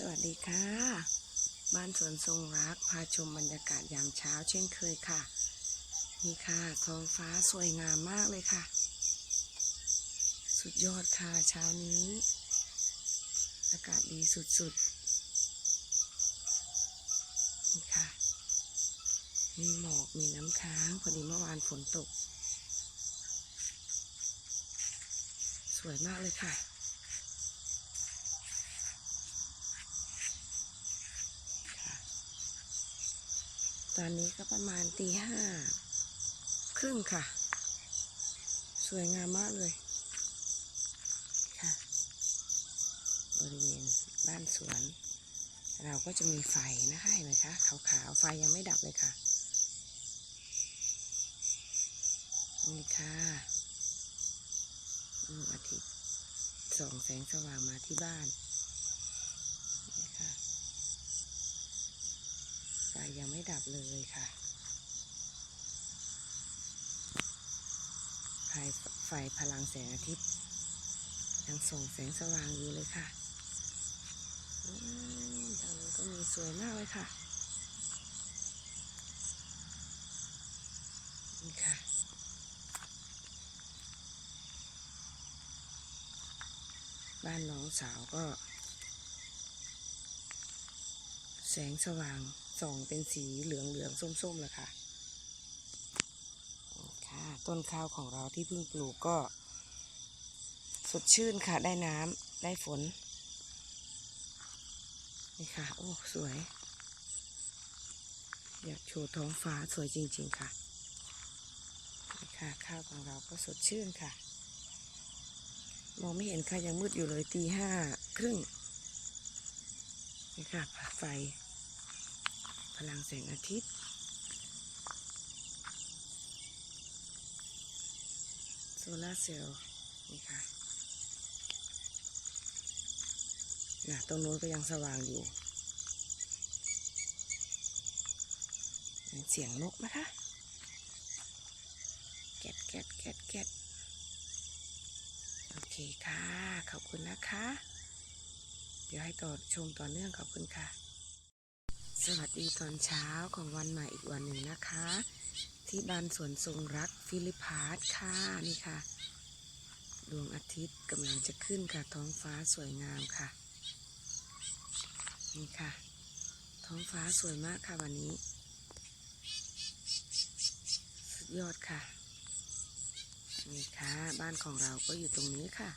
สวัสดีค่ะ บ้านสวนทรงรักพาชมบรรยากาศยามเช้าเช่นเคยค่ะ นี่ค่ะท้องฟ้าสวยงามมากเลยค่ะ สุดยอดค่ะเช้านี้ อากาศดีสุดๆ นี่ค่ะ มีหมอกมีน้ำค้าง พอดีเมื่อวานฝนตก สวยมากเลยค่ะ ตอนนี้ก็ประมาณตีห้าครึ่งค่ะ สวยงามมากเลยค่ะ บริเวณบ้านสวน เราก็จะมีไฟนะคะเห็นไหมคะขาวๆไฟยังไม่ดับเลยค่ะ นี่ค่ะดวงอาทิตย์ส่องแสงสว่างมาที่บ้านค่ะ ไฟ ยังไม่ดับเลยค่ะไฟไฟพลังแสงอาทิตย์ ยังส่งแสงสว่างอยู่เลยค่ะอืมทางนี้ก็มีสวยมากเลยค่ะนี่ค่ะบ้านน้องสาวก็ แสงสว่าง ส่องเป็นสีเหลืองเหลืองส้มๆแล้วค่ะค่ะ ต้นข้าวของเราที่เพิ่งปลูกก็ สดชื่นค่ะ ได้น้ำได้ฝน นี่ค่ะ โอ้ สวย อยากโชว์ท้องฟ้าสวยจริง ๆ ค่ะนี่ค่ะ ข้าวของเราก็สดชื่นค่ะ มองไม่เห็นค่ะ ยังมืดอยู่เลยตีห้าครึ่งนี่ค่ะไฟ พลังแสงอาทิตย์โซลาเซลล์นี่ค่ะนะตรงนู้นก็ยังสว่างอยู่ เสียงนกนะคะ แกดแกดแกดแกดโอเคค่ะ ขอบคุณนะคะ เดี๋ยวให้ต่อชมต่อเนื่องขอบคุณค่ะ สวัสดีตอนเช้าของวันใหม่อีกวันหนึ่งนะคะ ที่บ้านสวนทรงรักฟิลิปพาร์ตค่ะนี่ค่ะ ดวงอาทิตย์กำลังจะขึ้นค่ะ ท้องฟ้าสวยงามค่ะ นี่ค่ะ ท้องฟ้าสวยมากค่ะวันนี้ สุดยอดค่ะ นี่ค่ะ บ้านของเราก็อยู่ตรงนี้ค่ะ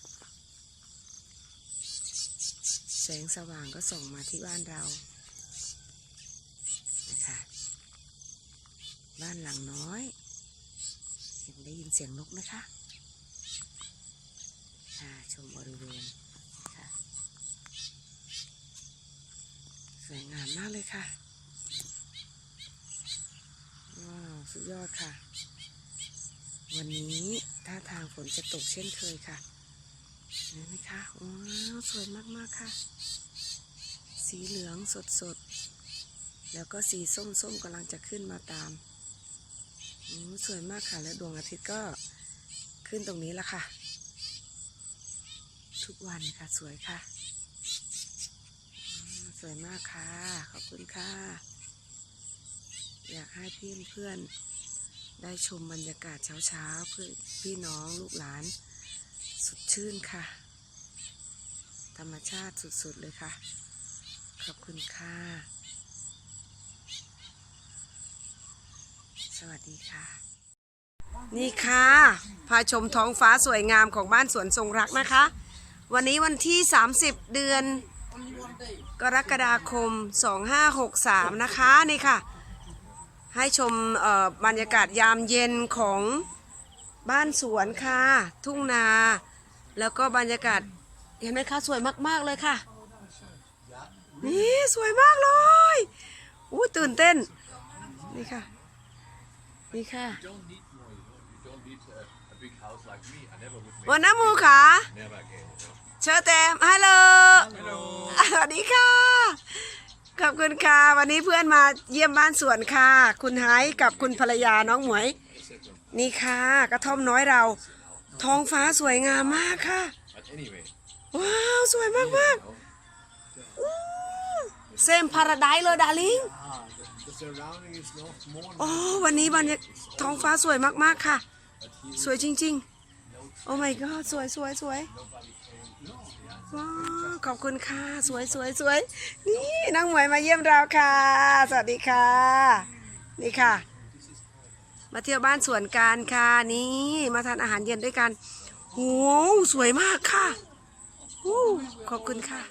แสงสว่างก็ส่องมาที่บ้านเรานะคะ บ้านหลังน้อยยังได้ยินเสียงนกนะคะค่ะชมบริเวณค่ะสวยงามมากเลยค่ะ ว้าว สุดยอดค่ะ วันนี้ท่าทางฝนจะตกเช่นเคยค่ะเห็นไหมคะ ว้าว สวยมาก ๆ ค่ะ สีเหลืองสด ๆ แล้วก็สีส้ม ๆกำลังจะขึ้นมาตาม สวยมากค่ะ แล้วดวงอาทิตย์ก็ขึ้นตรงนี้ละค่ะทุกวันค่ะสวยค่ะ สวยมากค่ะ ขอบคุณค่ะ อยากให้พี่เพื่อนได้ชมบรรยากาศเช้าๆเพื่อพี่น้องลูกหลานสดชื่นค่ะ ธรรมชาติสุดๆเลยค่ะ ขอบคุณค่ะ สวัสดีค่ะ นี่ค่ะพาชมท้องฟ้าสวยงามของบ้านสวนทรงรักนะคะ วันนี้วันที่ 30 เดือน กรกฎาคม 2563 นะคะนี่ค่ะ ให้ชมบรรยากาศยามเย็นของบ้านสวนค่ะ ทุ่งนา แล้วก็บรรยากาศเห็นไหมคะสวยมาก ๆ เลยค่ะ นี่สวยมากเลยอู้ตื่นเต้น นี่ค่ะ นี่ค่ะ don't need more, you know. You don't need a, a big house like me. I never would make วันน้ำมูค่ะ never again. You know. เชิญเต็มฮัลโหลสวัสดีค่ะ ขอบคุณค่ะ วันนี้เพื่อนมาเยี่ยมบ้านสวนค่ะ คุณไฮกับคุณภรรยาน้องหมวย นี่ค่ะ กระท่อมน้อยเรา ท้องฟ้าสวยงามมากค่ะ But anyway, ว้าว สวยมากมาก you know, ๆอู้ same paradise เลย darling Ah, the, the surrounding is no more. โอ้วันนี้บรรยากท้องฟ้าสวยมาก ๆ ค่ะ สวยจริง ๆ โอ้ my god สวยสวยสวยว้าวขอบคุณค่ะ สวยสวยสวยนี่น้องหมวยมาเยี่ยมเราค่ะ สวัสดีค่ะ นี่ค่ะ มาเที่ยวบ้านสวนการค่ะนี่มาทานอาหารเย็นด้วยกันโอ้สวยมากค่ะอู้ขอบคุณค่ะ